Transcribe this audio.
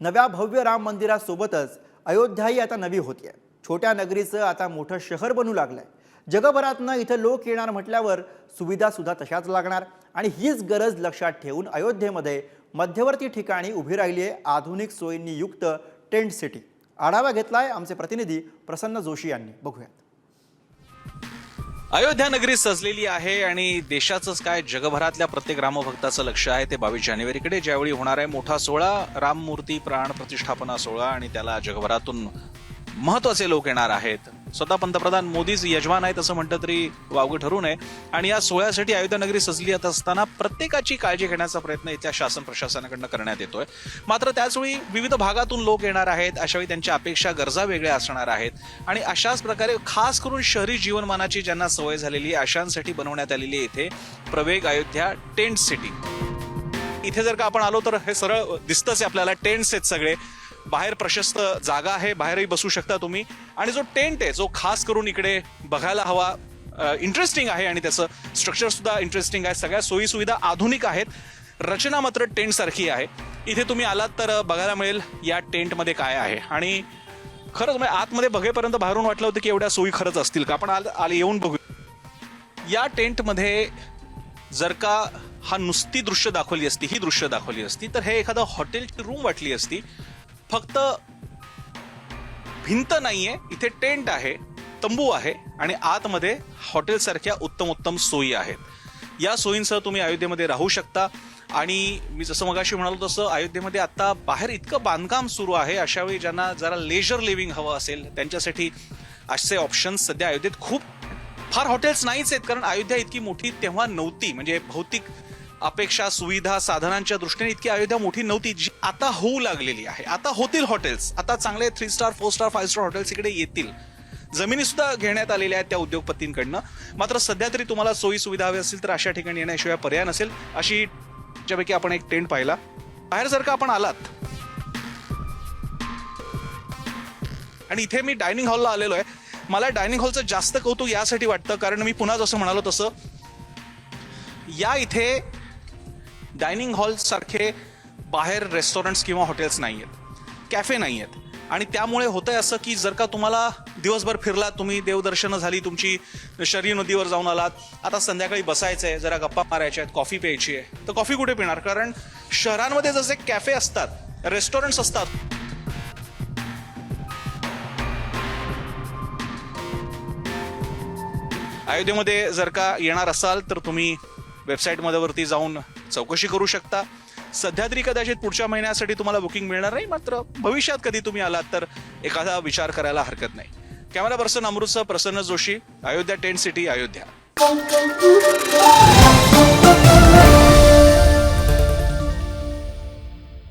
नव्या भव्य राम मंदिरासोबतच अयोध्याही आता नवी होती आहे छोट्या नगरीचं आता मोठं शहर बनू लागलं आहे जगभरातनं इथं लोक येणार म्हटल्यावर सुविधासुद्धा तशाच लागणार. आणि हीच गरज लक्षात ठेवून अयोध्येमध्ये मध्यवर्ती ठिकाणी उभी राहिली आहे आधुनिक सोयींनी युक्त टेंट सिटी. आढावा घेतलाय आमचे प्रतिनिधी प्रसन्न जोशी यांनी. बघूयात. अयोध्या नगरी सजलेली आहे आणि देशाचंच काय? जगभरातल्या प्रत्येक रामभक्ताचं लक्ष आहे ते बावीस जानेवारीकडे. ज्यावेळी होणार आहे मोठा सोहळा राममूर्ती प्राण प्रतिष्ठापना सोहळा आणि त्याला जगभरातून महत्त्वाचे लोक येणार आहेत. स्वतः पंतप्रधान मोदीच यजमान आहेत असं म्हटलं तरी वावगं ठरू नये. आणि या सोहळ्यासाठी अयोध्या नगरी सजली येत असताना प्रत्येकाची काळजी घेण्याचा प्रयत्न इथल्या शासन प्रशासनाकडनं करण्यात येतोय. मात्र त्याचवेळी विविध भागातून लोक येणार आहेत. अशावेळी त्यांच्या अपेक्षा गरजा वेगळ्या असणार आहेत. आणि अशाच प्रकारे खास करून शहरी जीवनमानाची ज्यांना सवय झालेली आहे अशांसाठी बनवण्यात आलेली इथे प्रवेग अयोध्या टेंट सिटी. इथे जर का आपण आलो तर हे सरळ दिसतंच आहे आपल्याला. टेंट्स आहेत सगळे. बाहेर प्रशस्त जागा आहे बाहेरही बसू शकता तुम्ही. आणि जो टेंट आहे जो खास करून इकडे बघायला हवा इंटरेस्टिंग आहे आणि त्याचं स्ट्रक्चर सुद्धा इंटरेस्टिंग आहे. सगळ्या सोयीसुविधा आधुनिक आहेत. रचना मात्र टेंटसारखी आहे. इथे तुम्ही आलात तर बघायला मिळेल या टेंटमध्ये काय आहे. आणि खरंच म्हणजे आतमध्ये बघेपर्यंत बाहेरून वाटलं होतं की एवढ्या सोयी खरंच असतील का? आपण आल आले येऊन बघू. या टेंटमध्ये जर का हा नुसती दृश्य दाखवली असती ही दृश्य दाखवली असती तर हे एखादं हॉटेलची रूम वाटली असती फक्त भिंत नाहीये इथे टेंट आहे तंबू आहे आणि आतमध्ये हॉटेलसारख्या उत्तम उत्तम सोयी आहेत. या सोयींसह तुम्ही अयोध्येमध्ये राहू शकता आणि मी जसं मगाशी म्हणालो तसं अयोध्येमध्ये आता बाहेर इतकं बांधकाम सुरू आहे अशावेळी ज्यांना जरा लेजर लिव्हिंग हवं असेल त्यांच्यासाठी असे ऑप्शन्स सध्या अयोध्येत खूप फार हॉटेल्स नाहीच आहेत कारण अयोध्या इतकी मोठी तेव्हा नव्हती. म्हणजे भौतिक अपेक्षा सुविधा साधनांच्या दृष्टीने इतकी अयोध्या मोठी नव्हती जी आता होऊ लागलेली आहे. आता होतील हॉटेल्स. आता चांगले three star four star five star hotels इकडे येतील. जमिनी सुद्धा घेण्यात आलेल्या आहेत त्या उद्योगपतींकडनं. मात्र सध्या तरी तुम्हाला सोयी सुविधा हवी असतील तर अशा ठिकाणी येण्याशिवाय पर्याय नसेल. अशी ज्यापैकी आपण एक टेंट पाहिला. बाहेर जर का आपण आलात. आणि इथे मी डायनिंग हॉलला आलेलो आहे. मला डायनिंग हॉलचं जास्त कौतुक यासाठी वाटतं कारण मी पुन्हा जसं म्हणालो तसं या इथे डायनिंग हॉलसारखे बाहेर रेस्टॉरंट्स किंवा हॉटेल्स नाही आहेत कॅफे नाही आहेत आणि त्यामुळे होतं आहे असं की जर का तुम्हाला दिवसभर फिरलात तुम्ही देवदर्शनं झाली तुमची शरीर नदीवर जाऊन आलात आता संध्याकाळी बसायचं आहे जरा गप्पा मारायच्या आहेत कॉफी प्यायची आहे तर कॉफी कुठे पिणार? कारण शहरांमध्ये जसे कॅफे असतात रेस्टॉरंट्स असतात. अयोध्येमध्ये जर का येणार असाल तर तुम्ही वेबसाईटमध्ये वरती जाऊन चौकशी करू शकता. सध्या तरी कदाचित पुढच्या महिन्यासाठी तुम्हाला बुकिंग मिळणार नाही मात्र भविष्यात कधी तुम्ही आलात तर एखादा विचार करायला हरकत नाही. Camera person Amritsar Prasanna Joshi Ayodhya tent city Ayodhya.